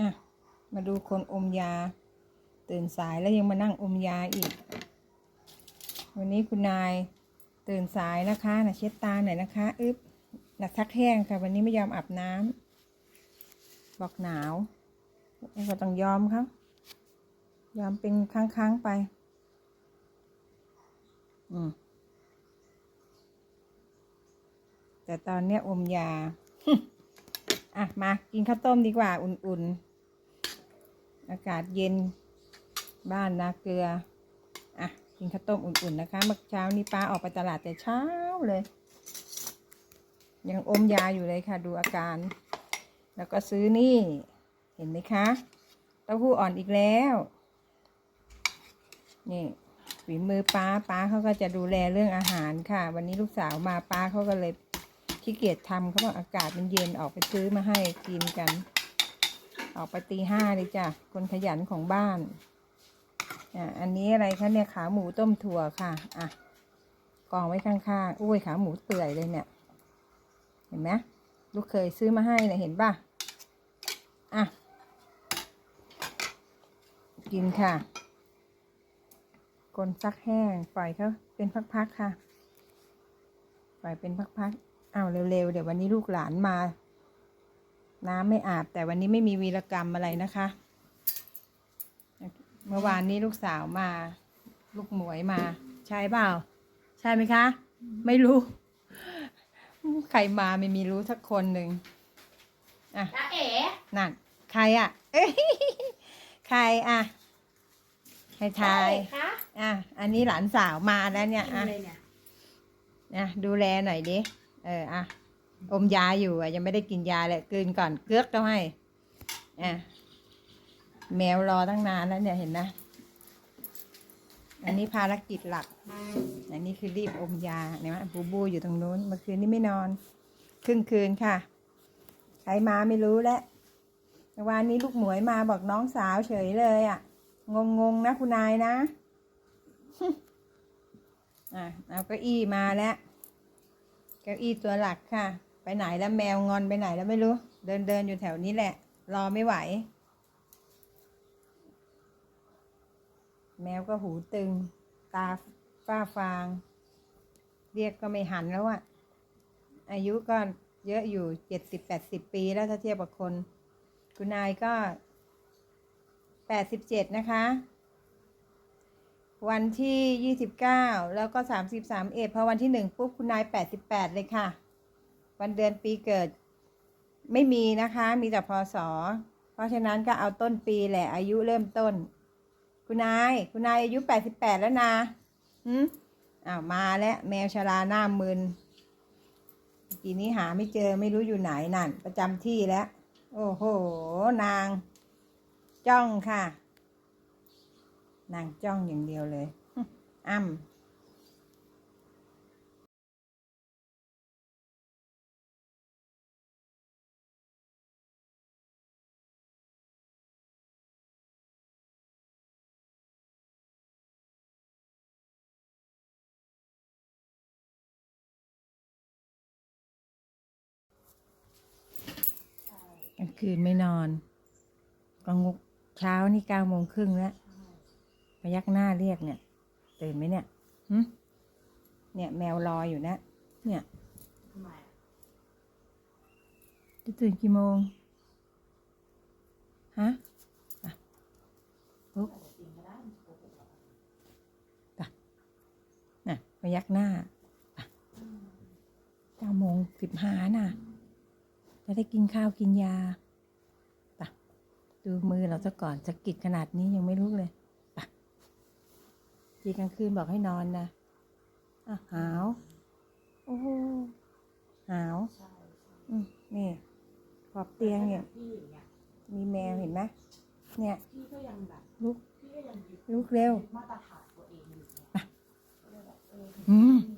อะ มาดูคนอมยา ตื่นสายแล้วยังมานั่งอมยาอีก วันนี้คุณนายตื่นสายนะคะนะเช็ดตาหน่อยนะคะอึ๊บหนักทักแห้งค่ะ วันนี้ไม่ยอมอาบน้ำบอกหนาวก็ต้องยอมเขายอมเป็นครั้งๆไป อืมแต่ตอนเนี้ยอมยา อะ มากินข้าวต้มดีกว่า อุ่นๆ อากาศเย็นบ้านนาเกลือ อะ กินข้าวต้มอุ่นๆนะคะเมื่อเช้านี้ป้าออกไปตลาดแต่เช้าเลย ยังอมยาอยู่เลยค่ะ ดูอาการ แล้วก็ซื้อนี่ เห็นไหมคะ เต้าหู้อ่อนอีกแล้ว นี่ฝีมือป้าป้าเขาก็จะดูแลเรื่องอาหารค่ะ วันนี้ลูกสาวมาป้าเขาก็เลยขี้เกียจทำเขาบอกอากาศมันเย็นออกไปซื้อมาให้กินกัน ออกไปตีห้าเลยจ้ะ คนขยันของบ้าน อะอันนี้อะไรคะเนี่ยขาหมูต้มถั่วค่ะ อะ กองไว้ข้างๆ อุ้ยขาหมูเปื่อยเลยเนี่ย เห็นไหมลูกเคยซื้อมาให้เนี่ยเห็นป่ะ อะ กินค่ะกลนซักแห้ง ปล่อยเขาเป็นพักๆค่ะ ปล่อยเป็นพักๆอ้าวเร็วๆ เดี๋ยววันนี้ลูกหลานมา น้ำไม่อาบแต่วันนี้ไม่มีวีรกรรมอะไรนะคะ เมื่อวานนี้ลูกสาวมา ลูกหมวยมา ใช่เปล่า ใช่ไหมคะ ไม่รู้ ใครมาไม่มีรู้สักคนหนึ่งอะจ้าเอ๋นั่น ใครอะเอ้ยใครอะใครทายคะอะอันนี้หลานสาวมาแล้วเนี่ยกินอะเลยเนี่ยนะดูแลหน่อยดิเอออะ อมยาอยู่อะยังไม่ได้กินยาเลยกืนก่อนเกลือกก็ให้อะแมวรอตั้งนานแล้วเนี่ยเห็นนะ อันนี้ภารกิจหลัก อันนี้คือรีบอมยาเนี่ยนะบูบูอยู่ตรงนู้นเมื่อคืนนี้ไม่นอน ครึ่งคืนค่ะ ใครมาไม่รู้แล้ววานนี้ลูกหมวยมาบอกน้องสาวเฉยเลยอะ่ะ งงงๆนะคุณนายนะ อะเอาเก้าอี้มาแล้ว เก้าอี้ตัวหลักค่ะ ไปไหนแล้วแมวงอนไปไหนแล้วไม่รู้ เดินเดินอยู่แถวนี้แหละ รอไม่ไหว แมวก็หูตึง ตาฝ้าฟาง เรียกก็ไม่หันแล้วอะอายุก็เยอะอยู่เจ็ดสิบแปดสิบปีแล้วถ้าเทียบกับคน คุณนายก็แปดสิบเจ็ดนะคะ วันที่ยี่สิบเก้าแล้วก็สามสิบสามเอ็ดพอวันที่หนึ่งปุ๊บคุณนายแปดสิบแปดเลยค่ะ วันเดือนปีเกิด ไม่มีนะคะ มีแต่พศ เพราะฉะนั้นก็เอาต้นปีแหละ อายุเริ่มต้น คุณนาย คุณนายอายุแปดสิบแปดแล้วนะหืมอ้าวมาแล้วแมวชราหน้ามึนทีนี้หาไม่เจอไม่รู้อยู่ไหนนั่น ประจำที่แล้ว โอ้โห นาง จ้องค่ะ นางจ้องอย่างเดียวเลย อ้ำ กลางคืนไม่นอนกลางเช้านี่เก้าโมงครึ่งแล้วพยักหน้าเรียกเนี่ยตื่นไหมเนี่ยเนี่ยแมวรออยู่นะ เนี่ยจะตื่นกี่โมงฮะปุ๊บอะน่ะพยักหน้าเก้าโมงสิบห้าน่ะ จะได้กินข้าวกินยาปะดูมือเราซะก่อนจะกิดขนาดนี้ยังไม่รู้เลยปะทีกลางคืนบอกให้นอนนะอะหาวโอ้โหหาวใช่ใช่อืมนี่ขอบเตียงเนี่ยพี่อย่างเงี้ยมีแมวเห็นไหมเนี่ยพี่ก็ยังแบบลุกพี่ก็ยังยึดลุกเร็วมาตรฐานตัวเองอยู่เนี่ยไปก็เลยแบบเอออืมมีแต่แบบเฮ้ยกูก็ยังมีเวของกูแหละลุกลุกเร็วอืม